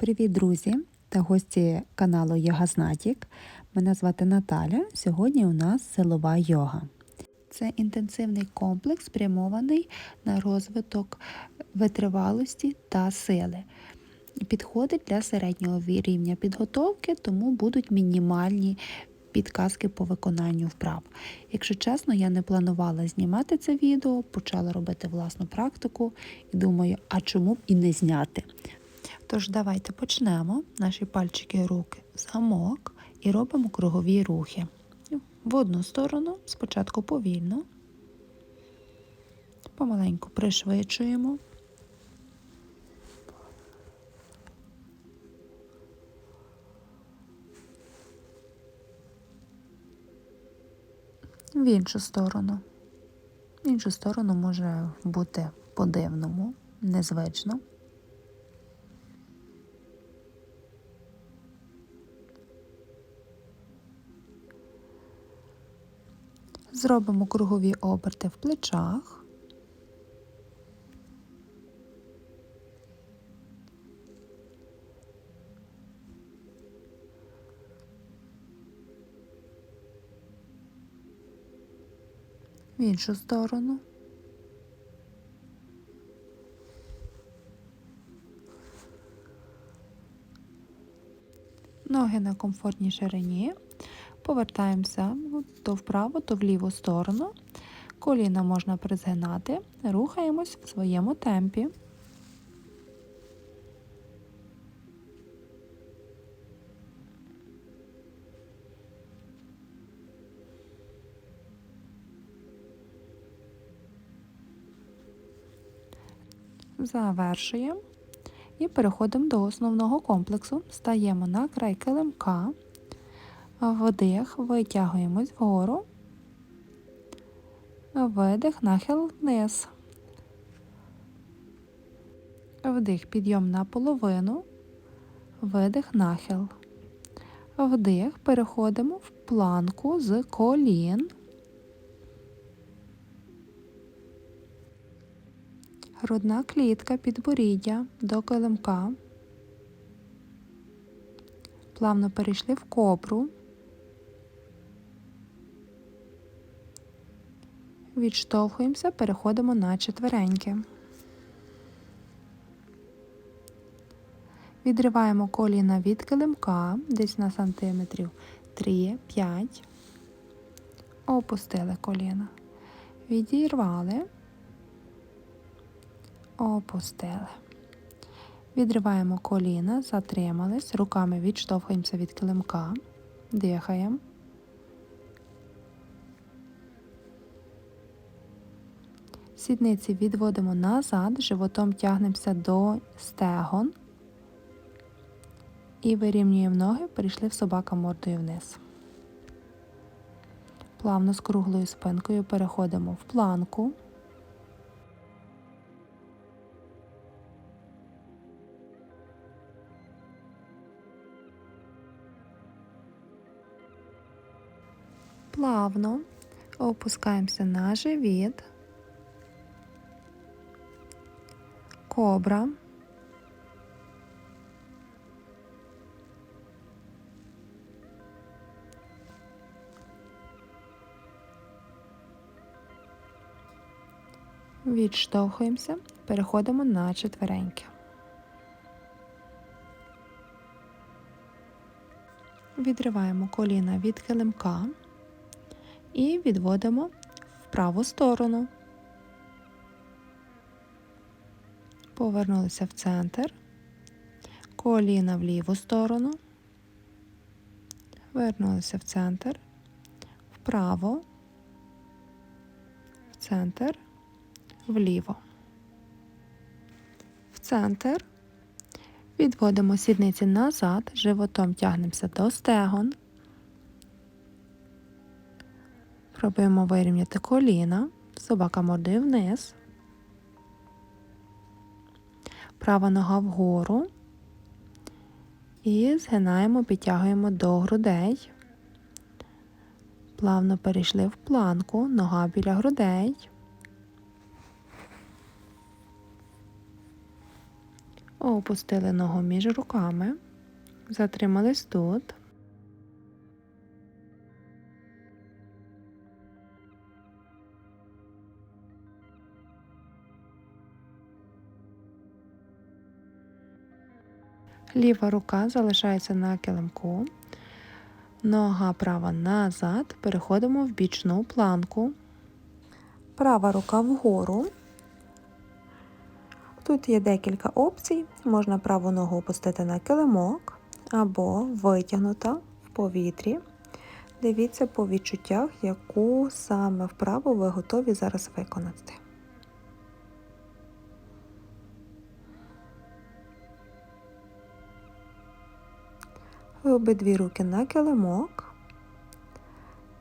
Привіт, друзі та гості каналу Йога Знатік. Мене звати Наталя. Сьогодні у нас силова йога. Це інтенсивний комплекс, спрямований на розвиток витривалості та сили. Підходить для середнього рівня підготовки, тому будуть мінімальні підказки по виконанню вправ. Якщо чесно, я не планувала знімати це відео, почала робити власну практику і думаю, а чому б і не зняти? Тож давайте почнемо наші пальчики руки замок і робимо кругові рухи. В одну сторону, спочатку повільно, помаленьку пришвидшуємо. В іншу сторону. В іншу сторону може бути по-дивному, незвично. Зробимо кругові оберти в плечах. В іншу сторону. Ноги на комфортній ширині. Повертаємося то вправо, то в ліву сторону. Коліна можна призгинати, рухаємось в своєму темпі. Завершуємо і переходимо до основного комплексу. Стаємо на край килимка. Вдих, витягуємось вгору, видих, нахил вниз. Вдих, підйом на половину, видих, нахил. Вдих, переходимо в планку з колін. Грудна клітка підборіддя до килимка. Плавно перейшли в кобру. Відштовхуємося, переходимо на четвереньки. Відриваємо коліна від килимка десь на сантиметрів 3-5. Опустили коліна. Відірвали, опустили. Відриваємо коліна, затримались, руками відштовхуємося від килимка, дихаємо. Сідниці відводимо назад, животом тягнемося до стегон і вирівнюємо ноги, перейшли в собака мордою вниз. Плавно з круглою спинкою переходимо в планку. Плавно опускаємося на живіт. Кобра. Відштовхуємося, переходимо на четвереньки. Відриваємо коліна від килимка і відводимо в праву сторону. Повернулися в центр, коліна в ліву сторону, вернулися в центр, вправо, в центр, вліво, в центр, відводимо сідниці назад, животом тягнемося до стегон, пробуємо вирівняти коліна, собака мордою вниз. Права нога вгору і згинаємо, підтягуємо до грудей. Плавно перейшли в планку, нога біля грудей. Опустили ногу між руками, затримались тут. Ліва рука залишається на килимку, нога права назад, переходимо в бічну планку, права рука вгору. Тут є декілька опцій. Можна праву ногу опустити на килимок або витягнута в повітрі. Дивіться по відчуттях, яку саме вправу ви готові зараз виконати. Обидві руки на килимок,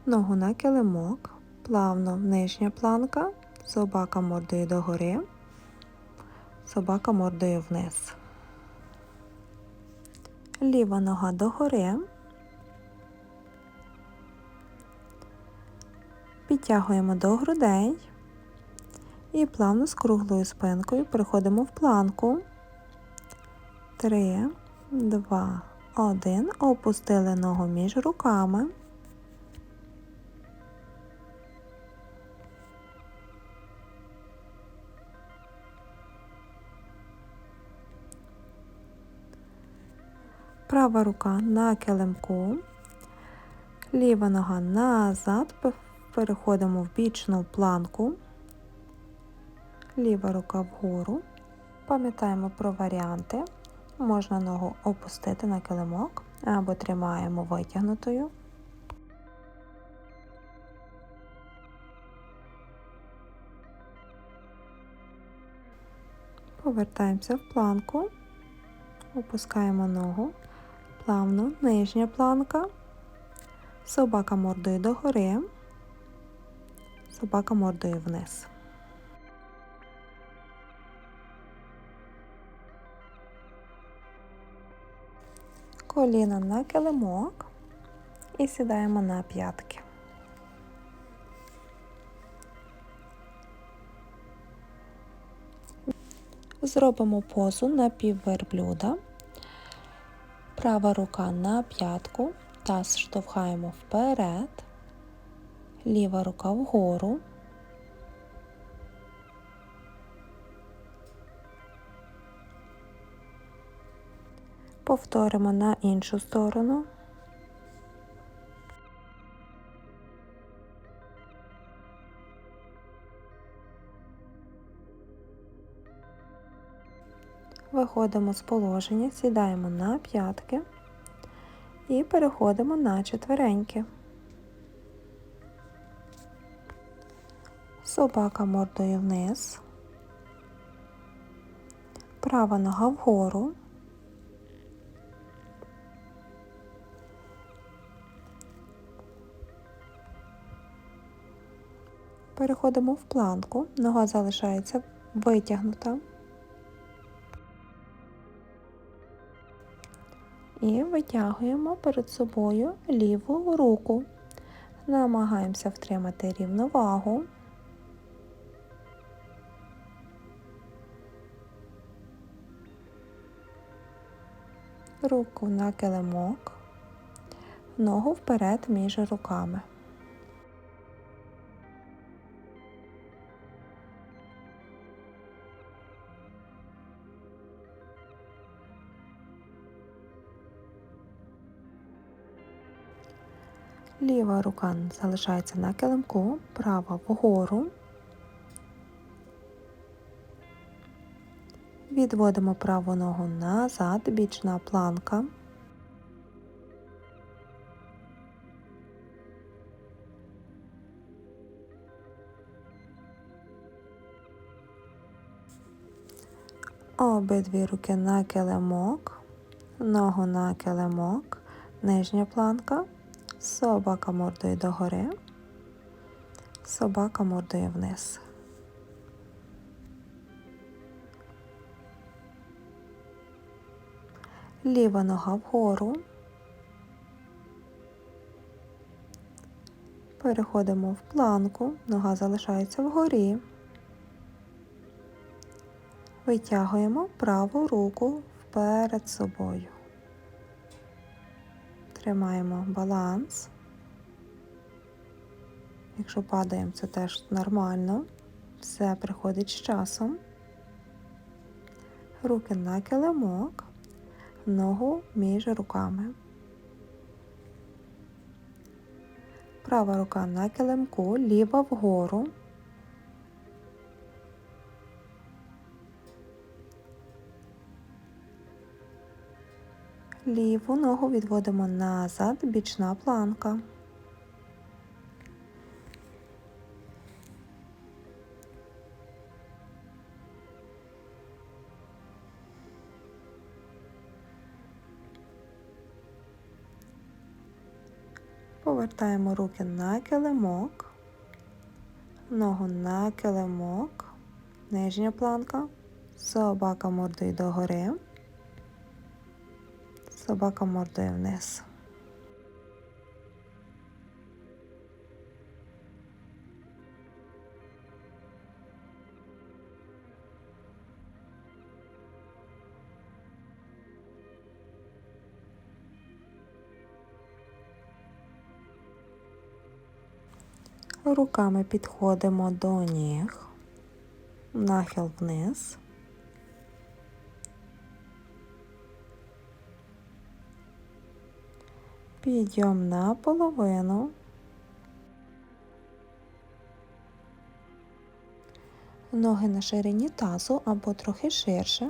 ногу на килимок, плавно нижня планка, собака мордою догори, собака мордою вниз. Ліва нога догори. Підтягуємо до грудей і плавно з круглою спинкою переходимо в планку. Три, два, один. Опустили ногу між руками. Права рука на килимку, ліва нога назад, переходимо в бічну планку, ліва рука вгору. Пам'ятаємо про варіанти. Можна ногу опустити на килимок або тримаємо витягнутою. Повертаємося в планку, опускаємо ногу, плавно. Нижня планка, собака мордою догори, собака мордою вниз. Коліна на килимок і сідаємо на п'ятки. Зробимо позу на півверблюда. Права рука на п'ятку, таз штовхаємо вперед, ліва рука вгору. Повторимо на іншу сторону. Виходимо з положення, сідаємо на п'ятки і переходимо на четвереньки. Собака мордою вниз, права нога вгору. Переходимо в планку, нога залишається витягнута. І витягуємо перед собою ліву руку. Намагаємося втримати рівновагу. Руку на килимок, ногу вперед між руками. Ліва рука залишається на килимку, права вгору. Відводимо праву ногу назад, бічна планка. Обидві руки на килимок, ногу на килимок, нижня планка собака мордою догори, собака мордою вниз. Ліва нога вгору. Переходимо в планку, нога залишається вгорі. Витягуємо праву руку вперед собою. Тримаємо баланс. Якщо падаємо, це теж нормально. Все приходить з часом. Руки на килимок, ногу між руками. Права рука на килимку, ліва вгору. Ліву ногу відводимо назад, бічна планка. Повертаємо руки на килимок, ногу на килимок, нижня планка, собака мордою догори, собака мордою вниз. Руками підходимо до ніг, нахил вниз. Підйом на половину. Ноги на ширині тазу або трохи ширше.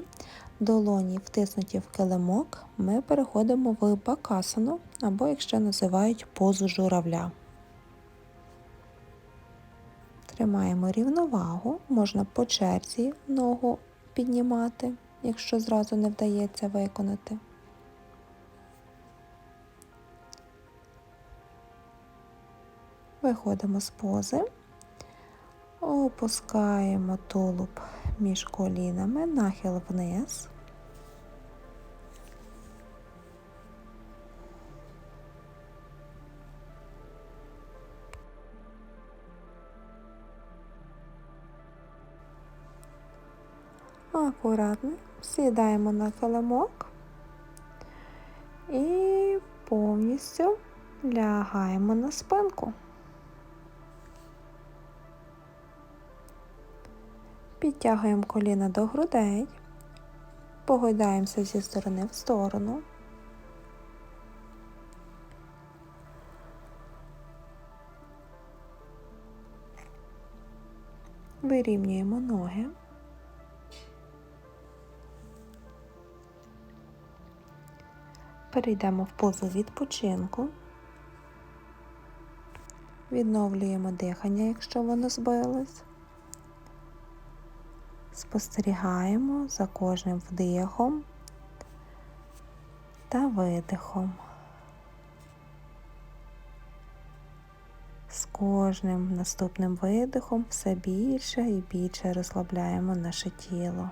Долоні втиснуті в килимок. Ми переходимо в бакасану, або, якщо називають позу журавля. Тримаємо рівновагу, можна по черзі ногу піднімати, якщо зразу не вдається виконати. Виходимо з пози, опускаємо тулуб між колінами, нахил вниз. Акуратно сідаємо на килимок і повністю лягаємо на спинку. Підтягуємо коліна до грудей, погойдаємося зі сторони в сторону. Вирівнюємо ноги. Перейдемо в позу відпочинку. Відновлюємо дихання, якщо воно збилось. Спостерігаємо за кожним вдихом та видихом. З кожним наступним видихом все більше і більше розслабляємо наше тіло.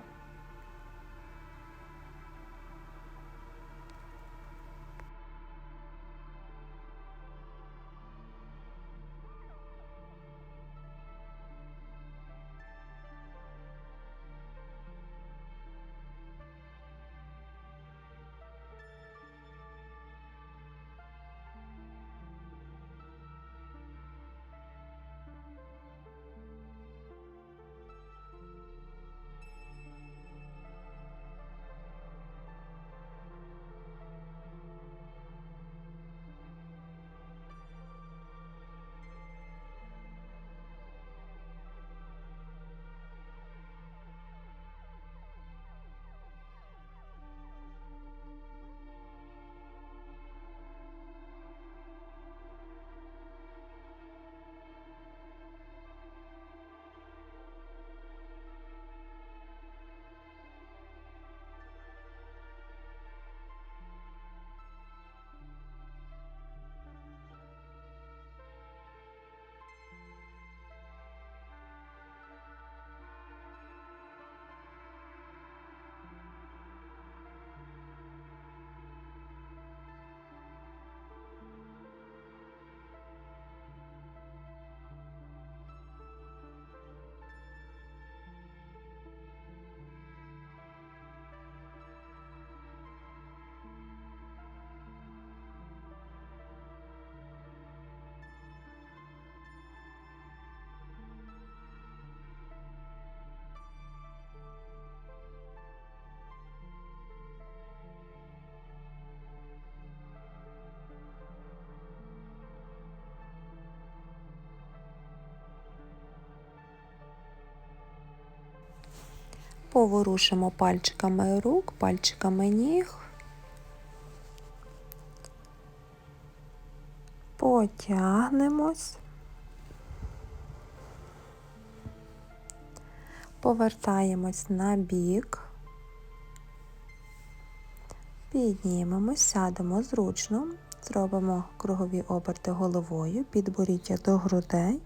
Поворушимо пальчиками рук, пальчиками ніг. Потягнемось. Повертаємось на бік. Піднімемось, сядемо зручно, зробимо кругові оберти головою, підборіддя до грудей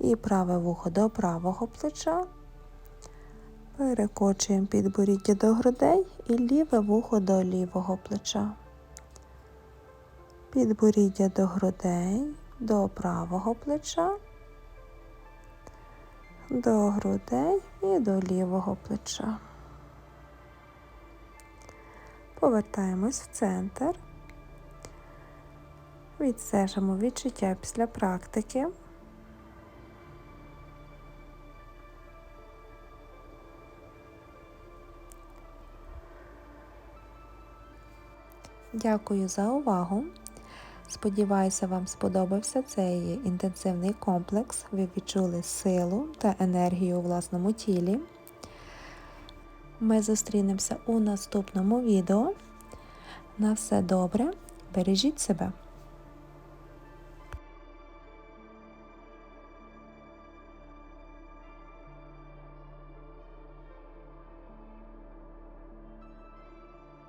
і праве вухо до правого плеча. Перекочуємо підборіддя до грудей і ліве вухо до лівого плеча. Підборіддя до грудей, до правого плеча, до грудей і до лівого плеча. Повертаємось в центр. Відстежимо відчуття після практики. Дякую за увагу. Сподіваюся, вам сподобався цей інтенсивний комплекс. Ви відчули силу та енергію у власному тілі. Ми зустрінемося у наступному відео. На все добре, бережіть себе!